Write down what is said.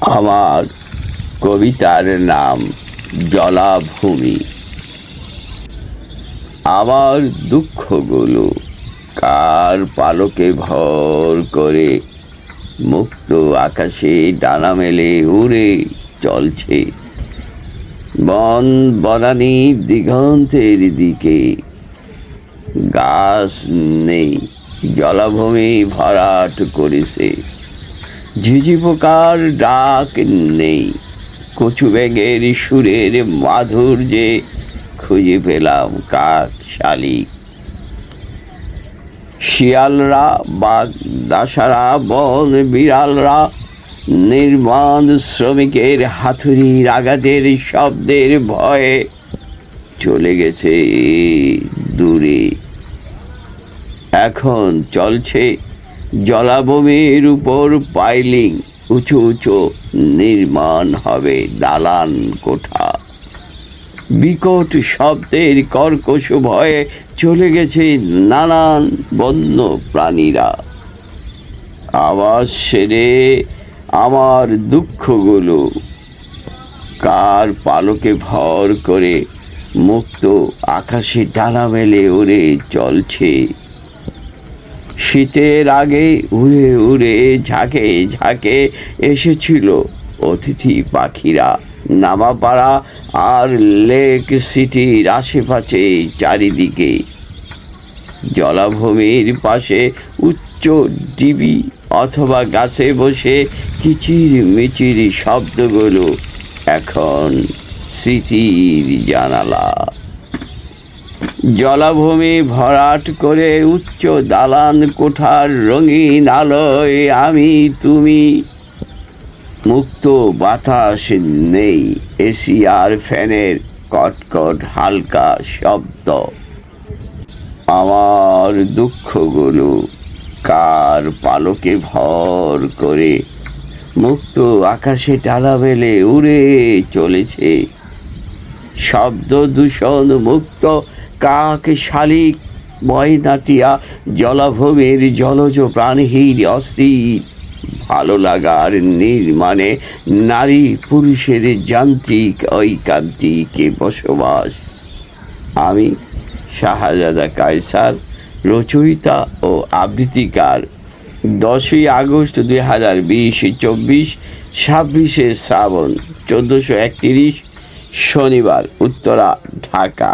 আমার কবিতার নাম জলাভূমি। আমার দুঃখগুলো কার পালকে ভর করে? মুক্ত আকাশে ডানা মেলে উড়ে চলছে। বন বনানি দিগন্তের দিকে। গাছ নেই, জলাভূমি ভরাট করেছে। ঝিঝি পোকার ডাক নেই। কচু ব্যাঙের সুরের মাধুর্যে খুঁজে পেলাম কাক শালিক। শিয়ালরা, বাঘ দাসারা, বন বিড়ালরা, নির্মাণ শ্রমিকের হাতুড়ির আঘাতের শব্দের ভয়ে চলে গেছে দূরে। এখন চলছে জলাভূমির উপর পাইলিং উঁচু উঁচু নির্মাণ হবে দালান কোঠা। বিকট শব্দের কর্কশ ভয়ে চলে গেছে নানান বন্য প্রাণীরা। আবার সেরে আমার দুঃখগুলো কার পালকে ভর করে মুক্ত আকাশে ডানা মেলে ওরে চলছে। শীতের আগে উড়ে উড়ে ঝাঁকে ঝাঁকে এসেছিল অতিথি পাখিরা। নামাপাড়া আর লেক সিটির আশেপাশে চারিদিকে। জলাভূমির পাশে উচ্চ ডিবি অথবা গাছে বসে কিচির মিচির শব্দগুলো এখন স্মৃতির জানালা। জলাভূমি ভরাট করে উচ্চ দালান কোঠার রঙিন আলোয় আমি তুমি। মুক্ত বাতাস নেই এসি আর ফ্যানের কটকট হালকা শব্দ। আমার দুঃখগুলো কার পালকে ভর করে? মুক্ত আকাশে টালা বেলে উড়ে চলেছে। শব্দ দূষণ মুক্ত কাক শালিক ময়নাটিয়া জলাভূমির জলজ প্রাণহীন অস্থির ভালো লাগার নির্মাণে নারী পুরুষের যান্ত্রিক ঐকান্তিকে বসবাস। আমি শাহজাদা কায়সার, রচয়িতা ও আবৃত্তিকার। দশই আগস্ট দুই হাজার বিশ চব্বিশ, ছাব্বিশে শ্রাবণ চোদ্দোশো একত্রিশ, শনিবার, উত্তরা, ঢাকা।